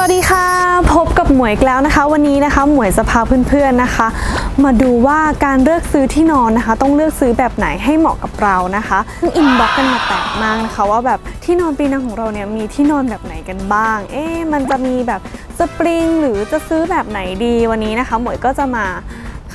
วัสดีค่ะ พบกับหมวยอีกแล้วนะคะ วันนี้นะคะหมวยจะพาเพื่อนๆนะคะ มาดูว่าการเลือกซื้อที่นอนนะคะ ต้องเลือกซื้อแบบไหนให้เหมาะกับเรานะคะอินบ็อกกันมาแตกมากนะคะ ว่าแบบที่นอนปีนังของเราเนี่ยมีที่นอนแบบไหนกันบ้าง เอ๊ะมันจะมีแบบสปริงหรือจะซื้อแบบไหนดีวันนี้นะคะ หมวยก็จะมา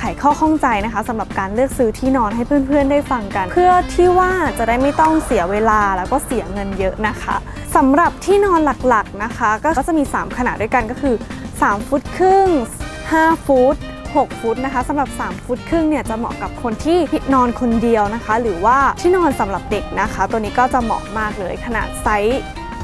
ไขข้อข้องใจนะคะสำหรับการเลือกซื้อที่นอนให้เพื่อนๆ ได้ฟังกัน เพื่อที่ว่าจะได้ไม่ต้องเสียเวลาแล้วก็เสียเงินเยอะนะคะสำหรับที่นอนหลักๆนะคะ ก็จะมี 3 ขนาดด้วยกันก็คือ 3 ฟุตครึ่ง 5 ฟุต 6 ฟุตนะคะสำหรับ 3 ฟุตครึ่งเนี่ยจะเหมาะกับคนที่นอนคนเดียวนะคะ หรือว่าที่นอนสำหรับเด็กนะคะ ตัวนี้ก็จะเหมาะมากเลยขนาดไซส์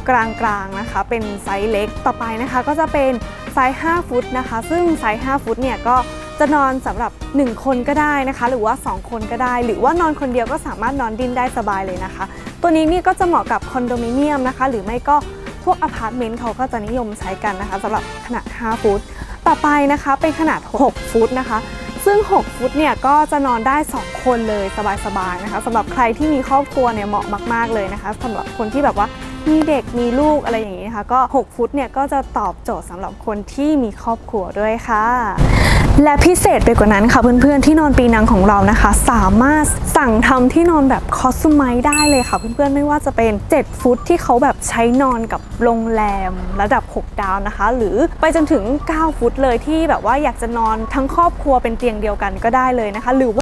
กลางๆนะคะ เป็นไซส์เล็กต่อไปนะคะ ก็จะเป็นไซส์ 5 ฟุตนะคะ ซึ่งไซส์ 5 ฟุตเนี่ยก็ จะนอนสำหรับ 1 คนก็ได้นะคะ หรือว่า 2 คนก็ได้ หรือว่านอนคนเดียวก็สามารถนอนดินได้สบายเลยนะคะ ตัวนี้นี่ก็จะเหมาะกับคอนโดมิเนียมนะคะ หรือไม่ก็พวกอพาร์ตเมนต์เขาก็จะนิยมใช้กันนะคะสำหรับขนาด 5 ฟุต ต่อไปนะคะเป็นขนาด 6 ฟุตนะคะซึ่ง 6 ฟุตเนี่ยก็จะนอนได้ 2 คนเลยสบายๆนะคะสำหรับใครที่มีครอบครัวเนี่ยเหมาะมาก ๆเลยนะคะสำหรับคนที่แบบว่ามีเด็กมีลูกอะไรอย่างนี้ นะคะ ก็ 6 ฟุตเนี่ยก็จะตอบโจทย์สำหรับคนที่มีครอบครัวด้วยค่ะ และพิเศษไปกว่านั้นค่ะเพื่อนๆที่นอนปีนังของเรานะคะ สามารถสั่งทำที่นอนแบบคอสตูมไมได้เลยค่ะ เพื่อนๆไม่ว่าจะเป็น 7 ฟุตที่เขาแบบใช้นอนกับโรงแรมระดับ 6 ดาวนะคะ หรือไปจนถึง 9 ฟุตเลยที่แบบว่าอยากจะนอนทั้งครอบครัวเป็นเตียงเดียวกันก็ได้เลยนะคะ หรือว่า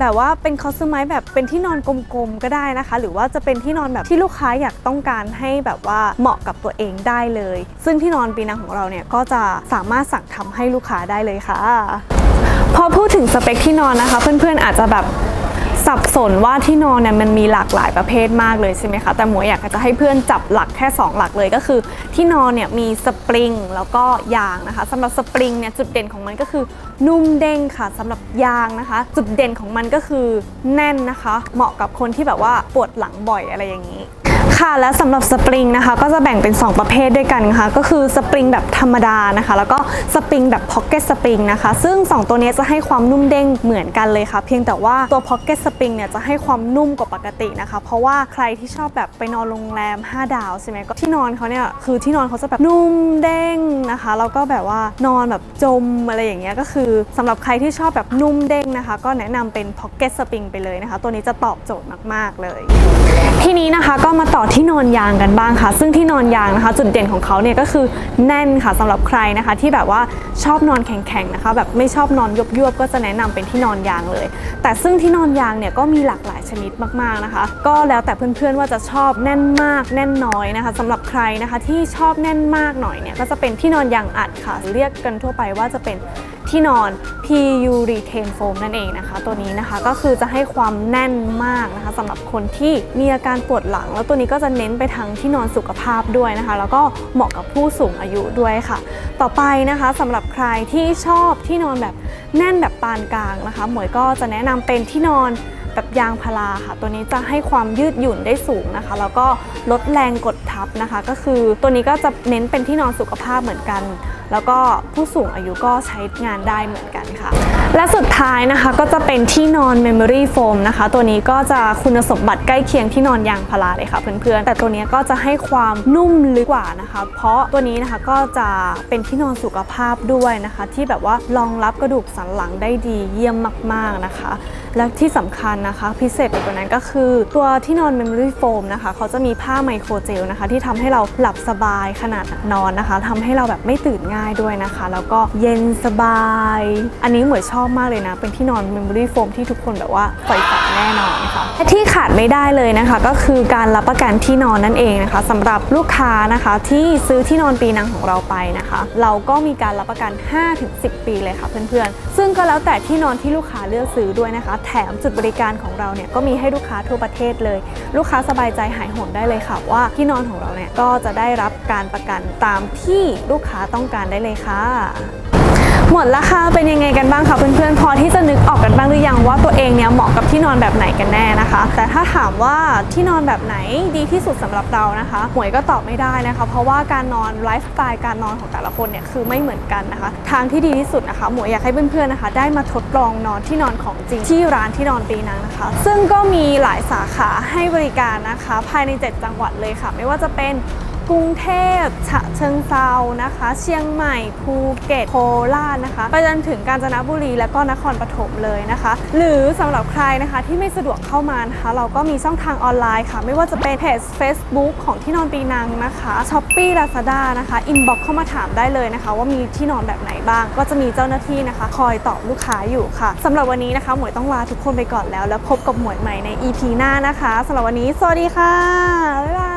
แบบว่าเป็นคอสตูมไมแบบเป็นที่นอนกลมๆก็ได้นะคะ หรือว่าจะเป็นที่นอนแบบที่ลูกค้าอยากต้องการให้แบบว่าเหมาะกับตัวเองได้เลย ซึ่งที่นอนปีนังของเราเนี่ยก็จะสามารถสั่งทำให้ลูกค้าได้เลยค่ะ พอพูดถึงสเปคที่นอนนะคะ เพื่อนๆอาจจะแบบ สับสนว่าที่นอนเนี่ยมันมีหลากหลายประเภทมากเลยใช่ไหมคะแต่หมวยอยากจะให้เพื่อนจับหลักแค่ 2 หลักเลยก็คือ ที่นอนเนี่ยมีสปริงแล้วก็ยางนะคะสำหรับสปริงเนี่ยจุดเด่นของมันก็คือนุ่มเด้งค่ะสำหรับยางนะคะ จุดเด่นของมันก็คือแน่นนะคะ เหมาะกับคนที่แบบว่าปวดหลังบ่อยอะไรอย่างนี้ ค่ะและสำหรับสปริงนะคะก็จะแบ่งเป็น 2 ประเภทด้วยกันค่ะก็คือสปริงแบบธรรมดานะคะ แล้วก็สปริงแบบพ็อกเก็ตสปริงนะคะ ซึ่ง 2 ตัวนี้จะให้ความนุ่มเด้งเหมือนกันเลยค่ะ เพียงแต่ว่าตัวพ็อกเก็ตสปริงเนี่ยจะให้ความนุ่มกว่าปกตินะคะ เพราะว่าใครที่ชอบแบบไปนอนโรงแรม 5 ดาวใช่ไหมก็ที่นอนเขาเนี่ยคือที่นอนเขาจะแบบนุ่มเด้งนะคะแล้วก็แบบว่านอนแบบจมอะไรอย่างเงี้ยก็คือสำหรับใครที่ชอบแบบนุ่มเด้งนะคะ ก็แนะนำเป็นพ็อกเก็ตสปริงไปเลยนะคะ ตัวนี้จะตอบโจทย์มาก ๆ เลย ทีนี้นะคะก็มาต่อที่นอนยางกันบ้างค่ะ ซึ่งที่นอนยางนะคะ จุดเด่นของเขาเนี่ยก็คือแน่นค่ะสำหรับใครนะคะ ที่แบบว่าชอบนอนแข็งๆนะคะแบบไม่ชอบนอนยวบๆก็จะแนะนำเป็นที่นอนยางเลย แต่ซึ่งที่นอนยางเนี่ยก็มีหลากหลายชนิดมากๆนะคะ ก็แล้วแต่เพื่อนๆว่าจะชอบแน่นมาก แน่นน้อยนะคะสำหรับใครนะคะที่ชอบแน่นมากหน่อยเนี่ยก็จะเป็นที่นอนยางอัดค่ะเรียกกันทั่วไปว่าจะเป็น ที่นอน PU Retain Foam นั่นเองนะคะ ตัวนี้นะคะก็คือจะให้ความแน่นมากนะคะสำหรับคนที่มีอาการปวดหลัง แล้วตัวนี้ก็จะเน้นไปทางที่นอนสุขภาพด้วยนะคะ แล้วก็เหมาะกับผู้สูงอายุด้วยค่ะ ต่อไปนะคะสำหรับใครที่ชอบที่นอนแบบแน่นแบบปานกลางนะคะ หมวยก็จะแนะนำเป็นที่นอน แบบยางพาราค่ะ ตัวนี้จะให้ความยืดหยุ่นได้สูงนะคะ แล้วก็ลดแรงกดทับนะคะ ก็คือตัวนี้ก็จะเน้นเป็นที่นอนสุขภาพเหมือนกัน แล้วก็ผู้สูงอายุก็ใช้งานได้เหมือนกันค่ะ และสุดท้ายนะคะก็จะเป็นที่นอน Memory Foam นะคะ ตัวนี้ก็จะคุณสมบัติใกล้เคียงที่นอนยางพาราเลยค่ะเพื่อนๆ แต่ตัวนี้ก็จะให้ความนุ่มลึกกว่านะคะ เพราะตัวนี้นะคะก็จะเป็นที่นอนสุขภาพด้วยนะคะ ที่แบบว่ารองรับกระดูกสันหลังได้ดีเยี่ยมมากๆนะคะ และที่สำคัญนะคะ พิเศษไปกว่านั้นก็คือ ตัวที่นอน Memory Foam นะคะเขาจะมีผ้าไมโครเจลนะคะ ที่ทำให้เราหลับสบายขนาดนอนนะคะทำให้เราแบบไม่ตื่นง่ายด้วยนะคะ แล้วก็เย็นสบาย อันนี้เหมวยชอบมากเลยนะ เป็นที่นอน Memory Foam ที่ทุกคนแบบว่าใฝ่ฝันแน่นอนค่ะและที่ขาดไม่ได้เลยนะคะ ก็คือการรับประกันที่นอนนั่นเองนะคะสำหรับลูกค้านะคะที่ซื้อที่นอนปีนังของเราไปนะคะ เราก็มีการรับประกัน 5-10 ปีเลยค่ะเพื่อนๆ ซึ่งก็แล้วแต่ที่นอนที่ลูกค้าเลือกซื้อด้วยนะคะ แถมจุดบริการของเราเนี่ยก็มีให้ลูกค้าทั่วประเทศเลย ลูกค้าสบายใจหายห่วงได้เลยค่ะว่าที่นอนของเราเนี่ยก็จะได้รับการประกันตามที่ลูกค้าต้องการได้เลยค่ะ หมดละค่ะเป็นยังไงกันบ้างคะเพื่อนๆพอที่จะนึกออกกันบ้างหรือยังว่าตัวเองเนี่ยเหมาะกับที่นอนแบบไหนกันแน่นะคะ แต่ถ้าถามว่าที่นอนแบบไหนดีที่สุดสำหรับเรานะคะหมวยก็ตอบไม่ได้นะคะ เพราะว่าการนอนไลฟ์สไตล์การนอนของแต่ละคนเนี่ยคือไม่เหมือนกันนะคะ ทางที่ดีที่สุดนะคะหมวยอยากให้เพื่อนๆนะคะ ได้มาทดลองนอนที่นอนของจริงที่ร้านที่นอนปีนังนะคะ ซึ่งก็มีหลายสาขาให้บริการนะคะ ภายใน 7 จังหวัดเลยค่ะ ไม่ว่าจะเป็น กรุงเทพฉะเชิงเซานะคะ เชียงใหม่ภูเก็ตโคราชนะคะ ไปจนถึงกาญจนบุรีและก็นครปฐมเลยนะคะ หรือสำหรับใครนะคะที่ไม่สะดวกเข้ามานะคะ เราก็มีช่องทางออนไลน์ค่ะ ไม่ว่าจะเป็นเพจ Facebook ของที่นอนปีนังนะคะ s h อ p e e Lazada นะคะอินบ็อกเข้ามาถามได้เลยนะคะ ว่ามีที่นอนแบบไหนบ้าง ก็จะมีเจ้าหน้าที่นะคะ คอยตอบลูกค้าอยู่ค่ะสำหรับวันนี้นะคะ หมวยต้องลาทุกคนไปก่อนแล้ว แล้วพบกับหมวยใหม่ใน EP หน้านะคะสำหรับวันนี้สวัสดีค่ะบ๊ายบาย